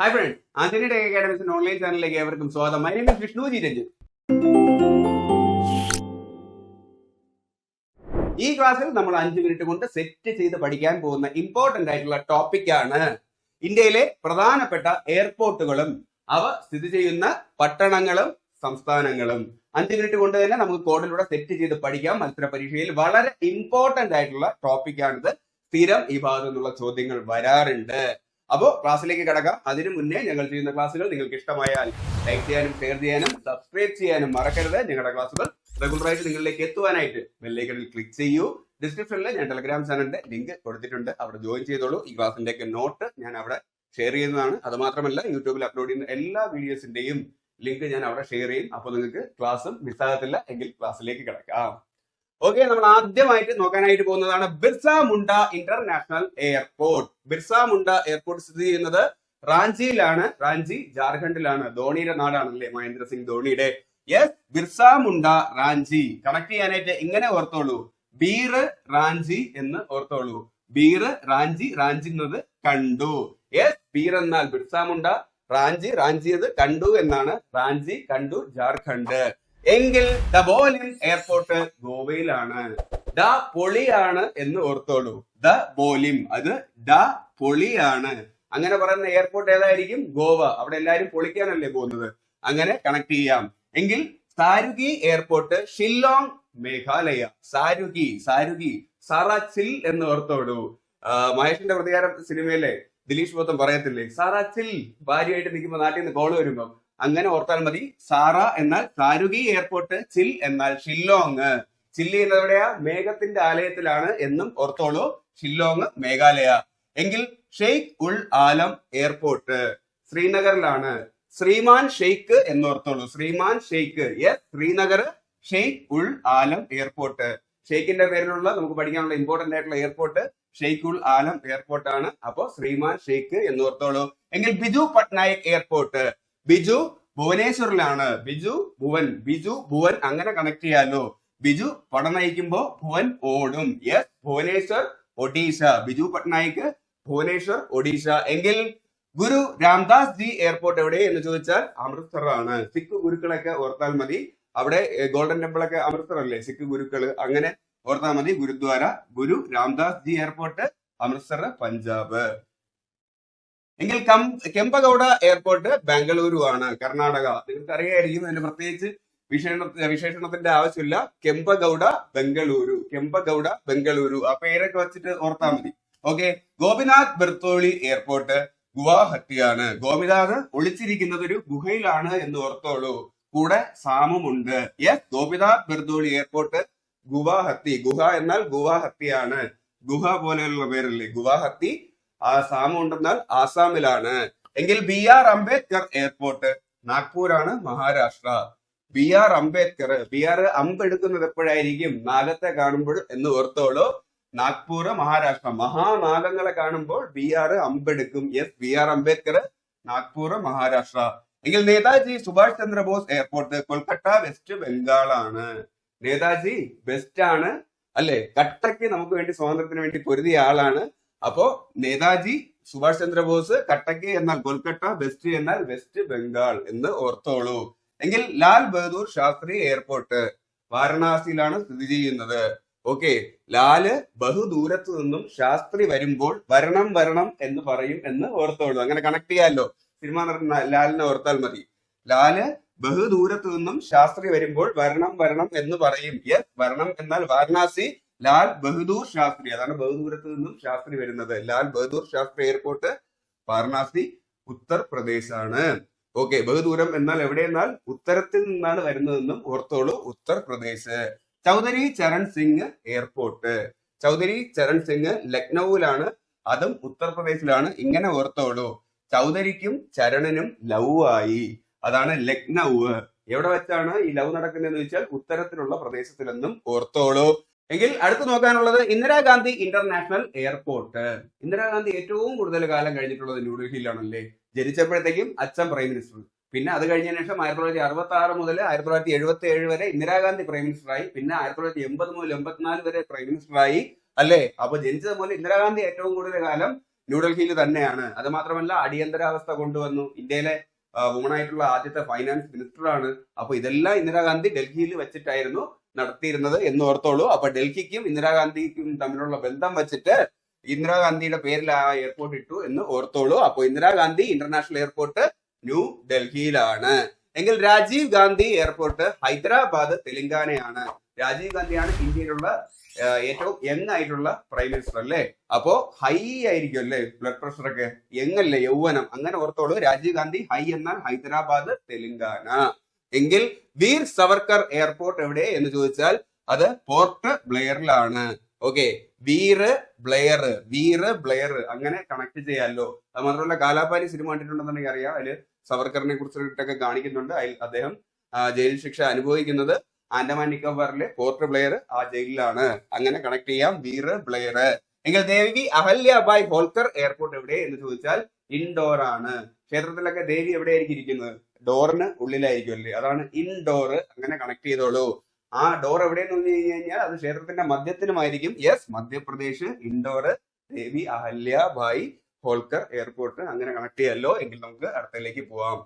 Hi friend Antony tech അക്കാഡമിക്സിന്റെ online ചാനലിലേക്ക് ഏവർക്കും സ്വാഗതം. My name Vishnu G Ranjith ഈ ക്ലാസ്സിൽ നമ്മൾ അഞ്ച് മിനിറ്റ് കൊണ്ട് സെറ്റ് ചെയ്ത് പഠിക്കാൻ പോകുന്ന ഇമ്പോർട്ടന്റ് ആയിട്ടുള്ള ടോപ്പിക് ആണ് ഇന്ത്യയിലെ പ്രധാനപ്പെട്ട എയർപോർട്ടുകളും അവ സ്ഥിതി ചെയ്യുന്ന പട്ടണങ്ങളും സംസ്ഥാനങ്ങളും. അഞ്ച് മിനിറ്റ് കൊണ്ട് തന്നെ നമുക്ക് കോഡിലൂടെ സെറ്റ് ചെയ്ത് പഠിക്കാം. മത്സര പരീക്ഷയിൽ വളരെ ഇമ്പോർട്ടന്റ് ആയിട്ടുള്ള ടോപ്പിക് ആണിത്. സ്ഥിരം ഈ ഭാഗത്തു നിന്നുള്ള ചോദ്യങ്ങൾ വരാറുണ്ട്. അപ്പോ ക്ലാസ്സിലേക്ക് കിടക്കാം. അതിനു മുന്നേ ഞങ്ങൾ ചെയ്യുന്ന ക്ലാസ്സുകൾ നിങ്ങൾക്ക് ഇഷ്ടമായാൽ ലൈക്ക് ചെയ്യാനും ഷെയർ ചെയ്യാനും സബ്സ്ക്രൈബ് ചെയ്യാനും മറക്കരുത്. ഞങ്ങളുടെ ക്ലാസ്സുകൾ റെഗുലറായിട്ട് നിങ്ങളിലേക്ക് എത്തുവാനായിട്ട് ബെല്ലൈക്കണിൽ ക്ലിക്ക് ചെയ്യൂ. ഡിസ്ക്രിപ്ഷനിൽ ഞാൻ ടെലഗ്രാം ചാനലിന്റെ ലിങ്ക് കൊടുത്തിട്ടുണ്ട്. അവിടെ ജോയിൻ ചെയ്തോളൂ. ഈ ക്ലാസിന്റെ ഒക്കെ നോട്ട് ഞാൻ അവിടെ ഷെയർ ചെയ്യുന്നതാണ്. അത് മാത്രമല്ല യൂട്യൂബിൽ അപ്ലോഡ് ചെയ്യുന്ന എല്ലാ വീഡിയോസിന്റെയും ലിങ്ക് ഞാൻ അവിടെ ഷെയർ ചെയ്യും. അപ്പോൾ നിങ്ങൾക്ക് ക്ലാസ്സും മിസ്സാകത്തില്ല എങ്കിൽ ക്ലാസ്സിലേക്ക് കിടക്കാം. ഓക്കെ നമ്മൾ ആദ്യമായിട്ട് നോക്കാനായിട്ട് പോകുന്നതാണ് Birsa Munda international airport. Birsa Munda airport സ്ഥിതി ചെയ്യുന്നത് റാഞ്ചിയിലാണ്. റാഞ്ചി ജാർഖണ്ഡിലാണ്. ധോണിയുടെ നാടാണല്ലേ മഹേന്ദ്ര സിംഗ് ധോണിയുടെ? യെസ് ബിർസ മുണ്ട റാഞ്ചി. കണക്ട് ചെയ്യാനായിട്ട് ഇങ്ങനെ ഓർത്തോളൂ? ബീർ റാഞ്ചി എന്ന് ഓർത്തോളൂ. ബീർ റാഞ്ചി റാഞ്ചി എന്നത് കണ്ടു. യെസ് ബീർ എന്നാൽ ബിർസ മുണ്ട റാഞ്ചി റാഞ്ചിയത് കണ്ടു എന്നാണ്. റാഞ്ചി കണ്ടു ജാർഖണ്ഡ്. എങ്കിൽ ദ ബോലിം എയർപോർട്ട് ഗോവയിലാണ്. ദ പൊളിയാണ് എന്ന് ഓർത്തോളൂ. ദ ബോലിം. അത് ദ പൊളിയാണ്. അങ്ങനെ പറയുന്ന എയർപോർട്ട് ഏതായിരിക്കും? ഗോവ. അവിടെ എല്ലാരും പൊളിക്കാനല്ലേ പോകുന്നത്? അങ്ങനെ കണക്ട് ചെയ്യാം. എങ്കിൽ സാരുഗി എയർപോർട്ട് ഷില്ലോങ് മേഘാലയ. സാരുഗി സാരുഗി ചിൽ എന്ന് ഓർത്തോളൂ. മഹേഷിന്റെ പ്രതികാരം സിനിമയിലെ ദിലീഷ് പോത്തം പറയത്തില്ലേ? സാറാച്ചിൽ ഭാര്യയായിട്ട് നിൽക്കുമ്പോൾ നാട്ടിൽ നിന്ന് കോൾ വരുമ്പോ അങ്ങനെ ഓർത്താൽ മതി. സാറ എന്നാൽ കാരുകി എയർപോർട്ട് ചിൽ എന്നാൽ ഷില്ലോങ്. ചില്ലി എന്നത് മേഘത്തിന്റെ ആലയത്തിലാണ് എന്നും ഓർത്തോളൂ. ഷില്ലോങ് മേഘാലയ. എങ്കിൽ ഷെയ്ഖ് ഉൾ ആലം എയർപോർട്ട്. ശ്രീനഗറിലാണ്. ശ്രീമാൻ ഷെയ്ഖ് എന്നോർത്തോളൂ. ശ്രീമാൻ Sheikh. Yes Srinagar Sheikh ul Alam airport. ഷെയ്ഖിന്റെ പേരിലുള്ള നമുക്ക് പഠിക്കാനുള്ള ഇമ്പോർട്ടന്റ് ആയിട്ടുള്ള എയർപോർട്ട് ഷെയ്ഖ് ഉൾ ആലം എയർപോർട്ട് ആണ് അപ്പോ ശ്രീമാൻ ഷെയ്ഖ് എന്നോർത്തോളൂ. എങ്കിൽ ബിജു പട്നായിക് എയർപോർട്ട്. ബിജു ഭുവനേശ്വറിലാണ്. ബിജു ഭുവൻ ബിജു ഭുവൻ അങ്ങനെ കണക്ട് ചെയ്യാലോ. ബിജു പടനയിക്കുമ്പോ ഭുവൻ ഓടും. യെസ് ഭുവനേശ്വർ ഒഡീഷ. ബിജു പട്നായിക് ഭുവനേശ്വർ ഒഡീഷ. എങ്കിൽ ഗുരു രാംദാസ് ജി എയർപോർട്ട് എവിടെ എന്ന് ചോദിച്ചാൽ അമൃത്സർ ആണ് സിഖ് ഗുരുക്കളൊക്കെ ഓർത്താൽ മതി. അവിടെ ഗോൾഡൻ ടെമ്പിൾ ഒക്കെ അമൃത്സർ അല്ലേ സിഖ് ഗുരുക്കൾ. അങ്ങനെ ഓർത്താൽ മതി. ഗുരുദ്വാര ഗുരു രാംദാസ് ജി എയർപോർട്ട് അമൃത്സർ പഞ്ചാബ്. എങ്കിൽ കം കെമ്പഗൌഡ എയർപോർട്ട് ബാംഗ്ലൂരു ആണ് കർണാടക. നിങ്ങൾക്ക് അറിയായിരിക്കും അതിന്റെ പ്രത്യേകിച്ച് വിശേഷണ വിശേഷണത്തിന്റെ ആവശ്യമില്ല. കെമ്പഗൌഡ ബംഗളൂരു കെമ്പഗൌഡ ബംഗളൂരു. ആ പേരൊക്കെ വെച്ചിട്ട് ഓർത്താൽ മതി. ഓക്കെ ഗോപിനാഥ് ബെർത്തോളി എയർപോർട്ട് ഗുവാഹത്തിയാണ്. ഗോപിനാഥ് ഒളിച്ചിരിക്കുന്നത് ഒരു ഗുഹയിലാണ് എന്ന് ഓർത്തോളൂ. കൂടെ സാമുമുണ്ട്. Yes Gopinath Bordoloi airport Guwahati. ഗുഹ എന്നാൽ ഗുവാഹത്തിയാണ്. ഗുഹ പോലെയുള്ള പേരല്ലേ? ഗുവാഹത്തി ആ സാമം ഉണ്ടെന്നാൽ ആസാമിലാണ്. എങ്കിൽ B R Ambedkar airport നാഗ്പൂരാണ് Maharashtra. B R Ambedkar B R അമ്പ് എടുക്കുന്നത് എപ്പോഴായിരിക്കും? നാഗത്തെ കാണുമ്പോൾ എന്ന് ഓർത്തോളൂ. നാഗ്പൂർ മഹാരാഷ്ട്ര മഹാനാഗങ്ങളെ കാണുമ്പോൾ B R അമ്പെടുക്കും S B R Ambedkar Nagpur Maharashtra. എങ്കിൽ നേതാജി സുഭാഷ് ചന്ദ്രബോസ് എയർപോർട്ട് കൊൽക്കത്ത വെസ്റ്റ് ബംഗാളാണ്. നേതാജി ബെസ്റ്റ് ആണ് അല്ലെ? കട്ടയ്ക്ക് നമുക്ക് വേണ്ടി സ്വാതന്ത്ര്യത്തിന് വേണ്ടി പൊരുതിയ ആളാണ്. അപ്പോ നേതാജി സുഭാഷ് ചന്ദ്രബോസ് കട്ടക്ക് എന്നാൽ കൊൽക്കട്ട വെസ്റ്റ് എന്നാൽ വെസ്റ്റ് ബംഗാൾ എന്ന് ഓർത്തോളൂ. എങ്കിൽ ലാൽ ബഹദൂർ ശാസ്ത്രി എയർപോർട്ട് വാരണാസിയിലാണ് സ്ഥിതി ചെയ്യുന്നത്. ഓക്കെ ലാൽ ബഹുദൂരത്തു നിന്നും ശാസ്ത്രി വരുമ്പോൾ വരണം വരണം എന്ന് പറയും എന്ന് ഓർത്തോളൂ. അങ്ങനെ കണക്ട് ചെയ്യാമല്ലോ സിനിമ ലാലിനെ ഓർത്താൽ മതി. ലാൽ ബഹുദൂരത്തു നിന്നും ശാസ്ത്രി വരുമ്പോൾ വരണം വരണം എന്ന് പറയും. യെസ് വരണം എന്നാൽ വാരണാസി ലാൽ ബഹദൂർ ശാസ്ത്രി. അതാണ് ബഹദൂരത്ത് നിന്നും ശാസ്ത്രി വരുന്നത്. ലാൽ ബഹദൂർ ശാസ്ത്രി എയർപോർട്ട് വാരണാസി ഉത്തർപ്രദേശ് ആണ് ഓക്കെ ബഹുദൂരം എന്നാൽ എവിടെ എന്നാൽ ഉത്തരത്തിൽ നിന്നാണ് വരുന്നതെന്നും ഓർത്തോളൂ. ഉത്തർപ്രദേശ്. ചൗധരി ചരൺ സിംഗ് എയർപോർട്ട് ചൗധരി ചരൺ സിംഗ് ലക്നൌവിലാണ്. അതും ഉത്തർപ്രദേശിലാണ്. ഇങ്ങനെ ഓർത്തോളൂ. ചൗധരിക്കും ചരണനും ലവ് ആയി അതാണ് ലക്നൗ എവിടെ വെച്ചാണ് ഈ ലവ് നടക്കുന്നതെന്ന് ചോദിച്ചാൽ ഉത്തരത്തിലുള്ള പ്രദേശത്തിലെന്നും ഓർത്തോളൂ. എങ്കിൽ അടുത്ത് നോക്കാനുള്ളത് ഇന്ദിരാഗാന്ധി ഇന്റർനാഷണൽ എയർപോർട്ട്. ഇന്ദിരാഗാന്ധി ഏറ്റവും കൂടുതൽ കാലം കഴിഞ്ഞിട്ടുള്ളത് ന്യൂഡൽഹിയിലാണല്ലേ ജനിച്ചപ്പോഴത്തേക്കും അച്ഛൻ പ്രൈം മിനിസ്റ്റർ. പിന്നെ അത് കഴിഞ്ഞ ശേഷം ആയിരത്തി തൊള്ളായിരത്തി അറുപത്തി ആറ് മുതൽ ആയിരത്തി തൊള്ളായിരത്തി എഴുപത്തി ഏഴ് വരെ ഇന്ദിരാഗാന്ധി പ്രൈം മിനിസ്റ്ററായി. പിന്നെ ആയിരത്തി തൊള്ളായിരത്തി എൺപത് മുതൽ എൺപത്തിനാല് വരെ പ്രൈം മിനിസ്റ്ററായി. അല്ലേ? അപ്പൊ ജനിച്ചത് മുതൽ ഇന്ദിരാഗാന്ധി ഏറ്റവും കൂടുതൽ കാലം ന്യൂഡൽഹിയിൽ തന്നെയാണ്. അത് മാത്രമല്ല അടിയന്തരാവസ്ഥ കൊണ്ടുവന്നു. ഇന്ത്യയിലെ വുമൺ ആയിട്ടുള്ള ആദ്യത്തെ ഫൈനാൻസ് മിനിസ്റ്ററാണ് അപ്പൊ ഇതെല്ലാം ഇന്ദിരാഗാന്ധി ഡൽഹിയിൽ വെച്ചിട്ടായിരുന്നു. നടത്തിയിരുന്നത് എന്ന് ഓർത്തോളൂ. അപ്പൊ ഡൽഹിക്കും ഇന്ദിരാഗാന്ധിക്കും തമ്മിലുള്ള ബന്ധം വെച്ചിട്ട് ഇന്ദിരാഗാന്ധിയുടെ പേരിൽ ആ എയർപോർട്ട് ഇട്ടു എന്ന് ഓർത്തോളൂ. അപ്പൊ ഇന്ദിരാഗാന്ധി ഇന്റർനാഷണൽ എയർപോർട്ട് ന്യൂ ഡൽഹിയിലാണ്. എങ്കിൽ രാജീവ് ഗാന്ധി എയർപോർട്ട് ഹൈദരാബാദ് തെലങ്കാനയാണ്. രാജീവ് ഗാന്ധിയാണ് ഇന്ത്യയിലുള്ള ഏറ്റവും യങ് ആയിട്ടുള്ള പ്രൈം മിനിസ്റ്റർ അല്ലേ? അപ്പോ ഹൈ ആയിരിക്കും അല്ലേ ബ്ലഡ് പ്രഷർ ഒക്കെ? യങ് അല്ലേ യൗവനം? അങ്ങനെ ഓർത്തോളൂ. രാജീവ് ഗാന്ധി ഹൈ എന്നാൽ ഹൈദരാബാദ് തെലങ്കാന. എങ്കിൽ വീർ സവർക്കർ എയർപോർട്ട് എവിടെ എന്ന് ചോദിച്ചാൽ അത് port ബ്ലെയറിലാണ്. Okay Veer Blair Veer Blair അങ്ങനെ കണക്ട് ചെയ്യാമല്ലോ അത് മാത്രമല്ല കാലാപാനി സിനിമ കണ്ടിട്ടുണ്ടെന്നുണ്ടെങ്കിൽ അറിയാം. അതിൽ സവർക്കറിനെ കുറിച്ചിട്ടൊക്കെ കാണിക്കുന്നുണ്ട്. അതിൽ അദ്ദേഹം ജയിൽ ശിക്ഷ അനുഭവിക്കുന്നത് ആൻഡമാൻ നിക്കോബാറിലെ പോർട്ട് ബ്ലെയർ ആ ജയിലിലാണ്. അങ്ങനെ കണക്ട് ചെയ്യാം വീറ് ബ്ലെയർ. എങ്കിൽ ദേവി അഹല്യാബായ് ഹോൾക്കർ എയർപോർട്ട് എവിടെ എന്ന് ചോദിച്ചാൽ ഇൻഡോർ ആണ്. ക്ഷേത്രത്തിലൊക്കെ ദേവി എവിടെയായിരിക്കും ഇരിക്കുന്നത്? ഡോറിന് ഉള്ളിലായിരിക്കും അല്ലേ? അതാണ് ഇൻഡോർ അങ്ങനെ കണക്ട് ചെയ്തോളൂ. ആ ഡോർ എവിടെയെന്ന് പറഞ്ഞു കഴിഞ്ഞു കഴിഞ്ഞാൽ അത് ക്ഷേത്രത്തിന്റെ മധ്യത്തിനുമായിരിക്കും. യെസ് മധ്യപ്രദേശ് ഇൻഡോർ ദേവി അഹല്യ ഭായ് ഹോൾക്കർ എയർപോർട്ട് അങ്ങനെ കണക്ട് ചെയ്യാലോ. എങ്കിൽ നമുക്ക് അടുത്തതിലേക്ക് പോവാം.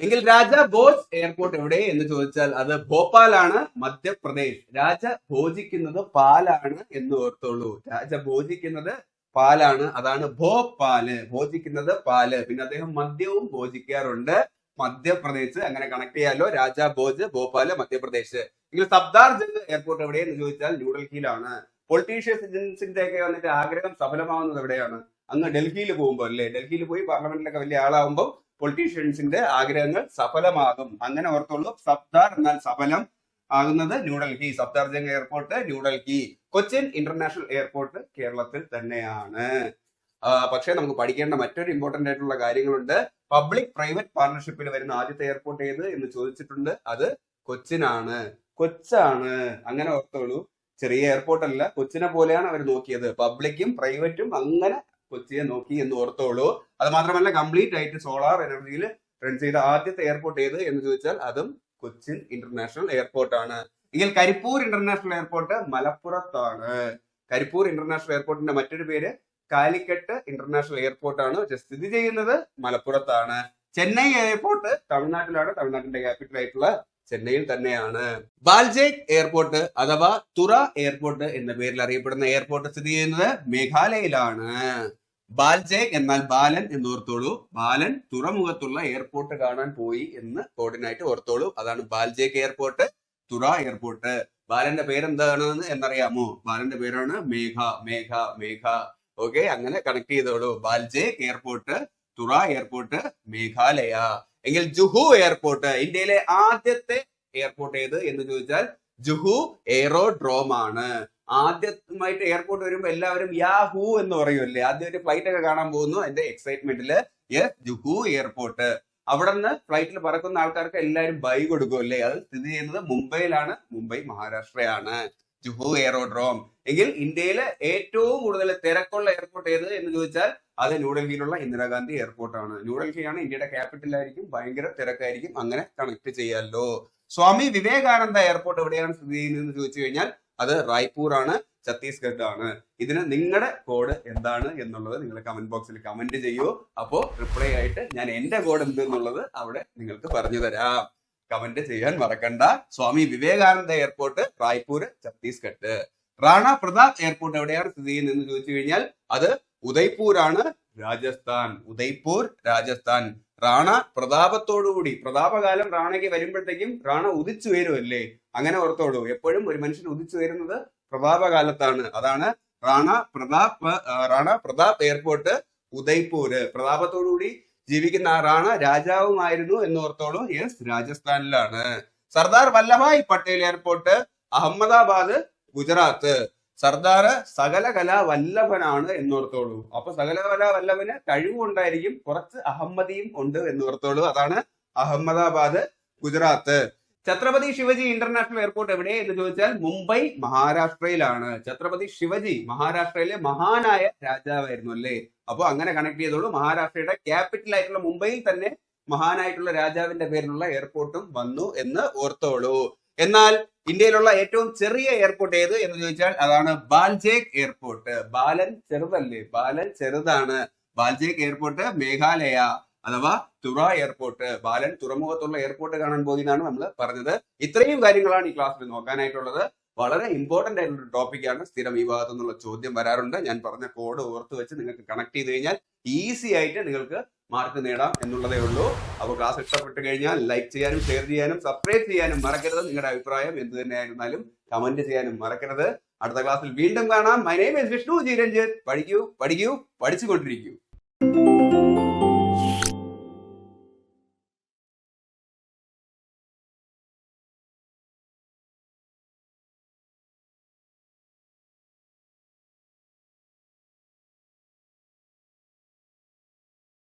എങ്കിൽ രാജ ഭോജ് എയർപോർട്ട് എവിടെ എന്ന് ചോദിച്ചാൽ അത് ഭോപ്പാലാണ് മധ്യപ്രദേശ്. രാജ ഭോജിക്കുന്നത് പാലാണ് എന്ന് ഓർത്തോളൂ. രാജ ഭോജിക്കുന്നത് പാലാണ്. അതാണ് ഭോപ്പാൽ. ഭോജിക്കുന്നത് പാൽ. പിന്നെ അദ്ദേഹം മദ്യവും ഭോജിക്കാറുണ്ട്. മധ്യപ്രദേശ് അങ്ങനെ കണക്ട് ചെയ്യാലോ. രാജാ ഭോജ് ഭോപ്പാൽ മധ്യപ്രദേശ്. എങ്കിൽ സബ്ദാർജംഗ് എയർപോർട്ട് എവിടെയെന്ന് ചോദിച്ചാൽ ന്യൂഡൽഹിയിലാണ് പൊളിറ്റീഷ്യസ് ഏജൻസിന്റെ ഒക്കെ വന്നിട്ട് ആഗ്രഹം സഫലമാവുന്നത് എവിടെയാണ്? അങ്ങ് ഡൽഹിയിൽ പോകുമ്പോൾ അല്ലേ? ഡൽഹിയിൽ പോയി പാർലമെന്റിലൊക്കെ വലിയ ആളാവുമ്പോൾ പൊളിറ്റീഷ്യൻസിന്റെ ആഗ്രഹങ്ങൾ സഫലമാകും. അങ്ങനെ ഓർത്തുള്ളൂ സബ്ദാർ എന്നാൽ സഫലം ആകുന്നത് New Delhi Safdar Jung airport New Delhi Cochin international airport കേരളത്തിൽ തന്നെയാണ്. പക്ഷേ നമുക്ക് പഠിക്കേണ്ട മറ്റൊരു ഇമ്പോർട്ടന്റ് ആയിട്ടുള്ള കാര്യങ്ങളുണ്ട്. പബ്ലിക് പ്രൈവറ്റ് പാർട്ണർഷിപ്പിൽ വരുന്ന ആദ്യത്തെ എയർപോർട്ട് ഏത് എന്ന് ചോദിച്ചിട്ടുണ്ട്. അത് കൊച്ചിനാണ്. കൊച്ചാണ്. അങ്ങനെ ഓർത്തോളൂ. ചെറിയ എയർപോർട്ട് അല്ല. കൊച്ചിനെ പോലെയാണ് അവർ നോക്കിയത്. പബ്ലിക്കും പ്രൈവറ്റും അങ്ങനെ കൊച്ചിയെ നോക്കി എന്ന് ഓർത്തോളൂ. അത് മാത്രമല്ല കംപ്ലീറ്റ് ആയിട്ട് സോളാർ എനർജിയിൽ റൺ ചെയ്ത ആദ്യത്തെ എയർപോർട്ട് ഏത് എന്ന് ചോദിച്ചാൽ അതും കൊച്ചിൻ ഇന്റർനാഷണൽ എയർപോർട്ട് ആണ്. എങ്കിൽ കരിപ്പൂർ ഇന്റർനാഷണൽ എയർപോർട്ട് മലപ്പുറത്താണ്. കരിപ്പൂർ ഇന്റർനാഷണൽ എയർപോർട്ടിന്റെ മറ്റൊരു പേര് കാലിക്കട്ട് ഇന്റർനാഷണൽ എയർപോർട്ട് ആണ് പക്ഷെ സ്ഥിതി ചെയ്യുന്നത്. മലപ്പുറത്താണ്. ചെന്നൈ എയർപോർട്ട് തമിഴ്നാട്ടിലാണ്. തമിഴ്നാട്ടിന്റെ ക്യാപിറ്റൽ ആയിട്ടുള്ള ചെന്നൈയിൽ തന്നെയാണ്. ബാൽജേക് എയർപോർട്ട് അഥവാ തുറ എയർപോർട്ട് എന്ന പേരിൽ അറിയപ്പെടുന്ന എയർപോർട്ട് സ്ഥിതി ചെയ്യുന്നത് മേഘാലയയിലാണ്. ബാൽജേക് എന്നാൽ ബാലൻ എന്ന് ഓർത്തോളൂ ബാലൻ തുറമുഖത്തുള്ള എയർപോർട്ട് കാണാൻ പോയി എന്ന് കോർഡിനായിട്ട് ഓർത്തോളൂ. അതാണ് ബാൽജേക് എയർപോർട്ട് തുറ എയർപോർട്ട്. ബാലന്റെ പേരെന്താണെന്ന് എന്നറിയാമോ? ബാലന്റെ പേരാണ് മേഘ. മേഘ മേഘ. ഓക്കെ അങ്ങനെ കണക്ട് ചെയ്തോളൂ. Baljek airport Tura airport Meghalaya. എങ്കിൽ ജുഹു എയർപോർട്ട് ഇന്ത്യയിലെ ആദ്യത്തെ എയർപോർട്ട് ഏത് എന്ന് ചോദിച്ചാൽ ജുഹു എയറോഡ്രോം ആണ്. ആദ്യമായിട്ട് എയർപോർട്ട് വരുമ്പോൾ എല്ലാവരും യാഹു എന്ന് പറയുമല്ലേ ആദ്യമായിട്ട് ഫ്ലൈറ്റ് ഒക്കെ കാണാൻ പോകുന്നു. അതിന്റെ എക്സൈറ്റ്മെന്റിൽ ജുഹു എയർപോർട്ട് അവിടെ നിന്ന് ഫ്ലൈറ്റിൽ പറക്കുന്ന ആൾക്കാർക്ക് എല്ലാവരും ബൈ കൊടുക്കും അല്ലേ അത് സ്ഥിതി ചെയ്യുന്നത് മുംബൈയിലാണ്. മുംബൈ മഹാരാഷ്ട്രയാണ്. ജുഹു എയറോഡ്രോം എങ്കിൽ ഇന്ത്യയിലെ ഏറ്റവും കൂടുതൽ തിരക്കുള്ള എയർപോർട്ട് ഏത് എന്ന് ചോദിച്ചാൽ അത് ന്യൂഡൽഹിയിലുള്ള ഇന്ദിരാഗാന്ധി എയർപോർട്ടാണ് ന്യൂഡൽഹിയാണ് ഇന്ത്യയുടെ ക്യാപിറ്റൽ ആയിരിക്കും ഭയങ്കര തിരക്കായിരിക്കും അങ്ങനെ കണക്ട് ചെയ്യാമല്ലോ സ്വാമി വിവേകാനന്ദ എയർപോർട്ട് എവിടെയാണ് സ്ഥിതി ചെയ്യുന്നതെന്ന് ചോദിച്ചു കഴിഞ്ഞാൽ അത് റായ്പൂർ ആണ് ഛത്തീസ്ഗഡ് ആണ്. ഇതിന് നിങ്ങളുടെ കോഡ് എന്താണ് എന്നുള്ളത് നിങ്ങൾ കമന്റ് ബോക്സിൽ കമന്റ് ചെയ്യൂ. അപ്പോ റിപ്ലൈ ആയിട്ട് ഞാൻ എന്റെ കോഡ് എന്ത് എന്നുള്ളത് അവിടെ നിങ്ങൾക്ക് പറഞ്ഞു തരാം. കമന്റ് ചെയ്യാൻ മറക്കണ്ട. സ്വാമി വിവേകാനന്ദ എയർപോർട്ട് റായ്പൂർ ഛത്തീസ്ഗഡ്. റാണ പ്രതാപ് എയർപോർട്ട് എവിടെയാണ് സ്ഥിതി ചെയ്യുന്നത് എന്ന് ചോദിച്ചു കഴിഞ്ഞാൽ അത് ഉദയ്പൂരാണ് രാജസ്ഥാൻ. ഉദയ്പൂർ രാജസ്ഥാൻ. റാണ പ്രതാപത്തോടുകൂടി പ്രതാപകാലം റാണയ്ക്ക് വരുമ്പോഴത്തേക്കും റാണ ഉദിച്ചു വരുമല്ലേ അങ്ങനെ ഓർത്തോളൂ. എപ്പോഴും ഒരു മനുഷ്യൻ ഉദിച്ചു വരുന്നത് പ്രതാപകാലത്താണ്. അതാണ് റാണ പ്രതാപ് റാണ പ്രതാപ് എയർപോർട്ട് ഉദയ്പൂര്. പ്രതാപത്തോടുകൂടി ജീവിക്കുന്ന ആറാണ് റാണ രാജാവുമായിരുന്നു എന്ന് ഓർത്തോളൂ യെസ് രാജസ്ഥാനിലാണ്. സർദാർ വല്ലഭായ് പട്ടേൽ എയർപോർട്ട് അഹമ്മദാബാദ് ഗുജറാത്ത്. സർദാർ സകലകലാ വല്ലഭനാണ് എന്നോർത്തോളൂ. അപ്പൊ സകലകലാ വല്ലഭന് കഴിവുണ്ടായിരിക്കും കുറച്ച് അഹമ്മദിയും ഉണ്ട് എന്നോർത്തോളൂ. അതാണ് അഹമ്മദാബാദ് ഗുജറാത്ത്. ഛത്രപതി ശിവജി ഇന്റർനാഷണൽ എയർപോർട്ട് എവിടെ എന്ന് ചോദിച്ചാൽ മുംബൈ മഹാരാഷ്ട്രയിലാണ്. ഛത്രപതി ശിവജി മഹാരാഷ്ട്രയിലെ മഹാനായ രാജാവായിരുന്നു അല്ലേ? അപ്പോൾ അങ്ങനെ കണക്ട് ചെയ്തോളൂ. മഹാരാഷ്ട്രയുടെ ക്യാപിറ്റൽ ആയിട്ടുള്ള മുംബൈയിൽ തന്നെ മഹാനായിട്ടുള്ള രാജാവിന്റെ പേരിലുള്ള എയർപോർട്ടും വന്നു എന്ന് ഓർത്തോളൂ. എന്നാൽ ഇന്ത്യയിലുള്ള ഏറ്റവും ചെറിയ എയർപോർട്ട് ഏത് എന്ന് ചോദിച്ചാൽ അതാണ് ബാൽജേക് എയർപോർട്ട്. ബാലൻ ചെറുതല്ലേ? ബാലൻ ചെറുതാണ്. ബാൽജേക് എയർപോർട്ട് മേഘാലയ. അഥവാ തുറ എയർപോർട്ട് ബാലൻ തുറമുഖത്തുള്ള എയർപോർട്ട് കാണാൻ പോകുന്നതാണ് നമ്മൾ പറഞ്ഞത്. ഇത്രയും കാര്യങ്ങളാണ് ഈ ക്ലാസ്സിൽ നോക്കാനായിട്ടുള്ളത്. വളരെ ഇമ്പോർട്ടന്റ് ആയിട്ടുള്ള ടോപ്പിക്കാണ് സ്ഥിരം ഈ ഭാഗത്തു നിന്നുള്ള ചോദ്യം വരാറുണ്ട്. ഞാൻ പറഞ്ഞ കോഡ് ഓർത്ത് വെച്ച് നിങ്ങൾക്ക് കണക്ട് ചെയ്ത് കഴിഞ്ഞാൽ ഈസി ആയിട്ട് നിങ്ങൾക്ക് മാർക്ക് നേടാം എന്നുള്ളതേ ഉള്ളൂ. അപ്പോൾ ക്ലാസ് ഇഷ്ടപ്പെട്ട് കഴിഞ്ഞാൽ ലൈക്ക് ചെയ്യാനും ഷെയർ ചെയ്യാനും സബ്സ്ക്രൈബ് ചെയ്യാനും മറക്കരുത്. നിങ്ങളുടെ അഭിപ്രായം എന്ത് തന്നെയായിരുന്നാലും കമന്റ് ചെയ്യാനും മറക്കരുത്. അടുത്ത ക്ലാസ്സിൽ വീണ്ടും കാണാം. My name is Vishnu ji പഠിക്കൂ പഠിക്കൂ പഠിച്ചുകൊണ്ടിരിക്കൂ.